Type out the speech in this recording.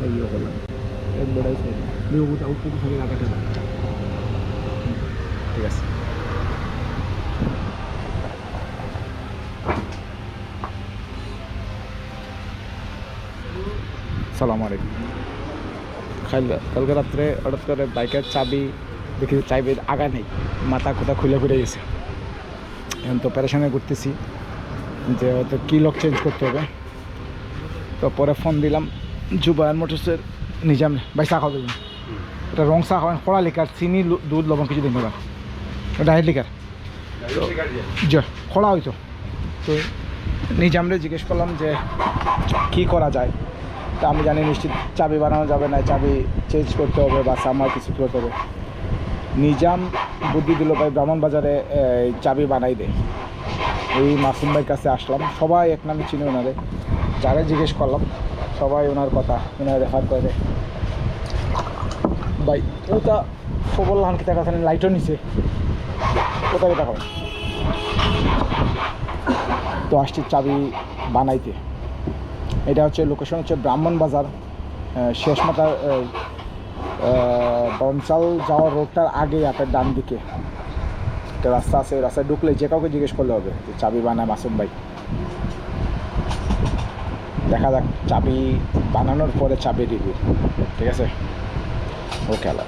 তাই ইয়ে করলাম বড়াই সাইড নিয়ে ওটা উপর থেকে পারে ঠিক আছে সালাম আলাইকুম খাইল কালকে রাত্রে হঠাৎ করে বাইকের চাবি দেখি চাবি আগা নেই, মাথা কোথা খুলে খুলে গেছে। এখন তো প্যারেশানে করতেছি যে হয়তো কী লক চেঞ্জ করতে হবে। তো পরে ফোন দিলাম জুবায়ন মোটরসের নিজাম ভাই চা খাওয়া দেবেন এটা রং চা খাওয়ান খোলা লিকার চিনি দুধ লবণ কিছু দিন দেবেন ডাইরেক্ট লিকার যে খোলা হইতো তো নিজামরে জিজ্ঞেস করলাম যে কি করা যায়। তা আমি জানি নিশ্চিত চাবি বানানো যাবে না চাবি চেঞ্জ করতে হবে বা সামার কিছু করতে হবে। নিজাম বুদ্ধি দিল ভাই ব্রাহ্মণবাজারে চাবি বানাই দেয় এই মাসুম ভাইয়ের কাছে আসলাম। সবাই এক নামে চিনি ওনারে। যারা জিজ্ঞেস করলাম, সবাই ওনার কথা, ওনার রেফার করে ভাই, ওটা সবল হান কিতা কথা লাইটও নিছে। কোথা করেন তো আসছি চাবি বানাইতে। এটা হচ্ছে লোকেশন হচ্ছে ব্রাহ্মণ বাজার শেষ মাথার বনচাল যাওয়ার রোডটার আগে আপনার ডান দিকে একটা রাস্তা আছে, রাস্তায় ঢুকলে যে কাউকে জিজ্ঞেস করলে হবে যে চাবি বানায় মাসুম ভাই। দেখা যাক চাবি বানানোর পরে চাবি দিবি ঠিক আছে ওকে আল্লাহ।